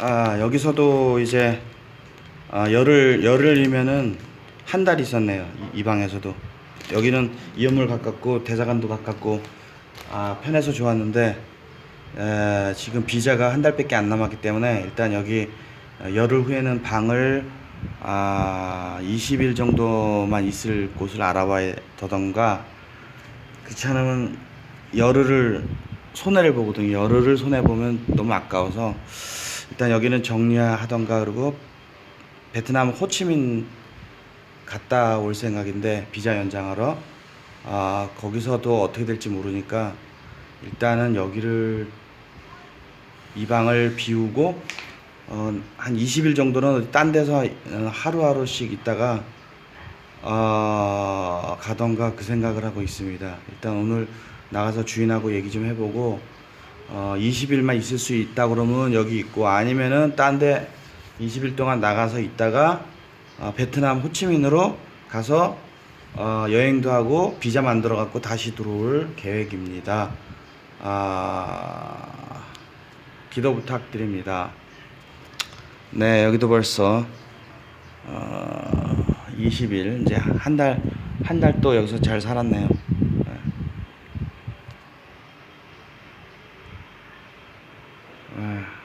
아 여기서도 이제 아, 열흘 열흘이면은 한 달 있었네요 이, 이 방에서도. 여기는 이연물 가깝고 대사관도 가깝고 아 편해서 좋았는데 에, 지금 비자가 한 달밖에 안 남았기 때문에 일단 여기 어, 열흘 후에는 방을 아 20일 정도만 있을 곳을 알아봐야 되던가. 않으면 열흘을 손해를 보거든요. 열흘을 손해 보면 너무 아까워서 일단 여기는 정리하던가 그리고 베트남 호치민 갔다 올 생각인데 비자 연장하러 아 거기서도 어떻게 될지 모르니까 일단은 여기를 이 방을 비우고 어, 한 20일 정도는 딴 데서 어, 하루하루씩 있다가 어, 가던가 그 생각을 하고 있습니다. 일단 오늘 나가서 주인하고 얘기 좀 해보고 어, 20일만 있을 수 있다 그러면 여기 있고 아니면은 딴 데 20일 동안 나가서 있다가 어, 베트남 호치민으로 가서 어, 여행도 하고 비자 만들어 갖고 다시 들어올 계획입니다. 아, 기도 부탁드립니다. 네, 여기도 벌써 어, 20일 이제 한 달 한 달 또 여기서 잘 살았네요. Ah.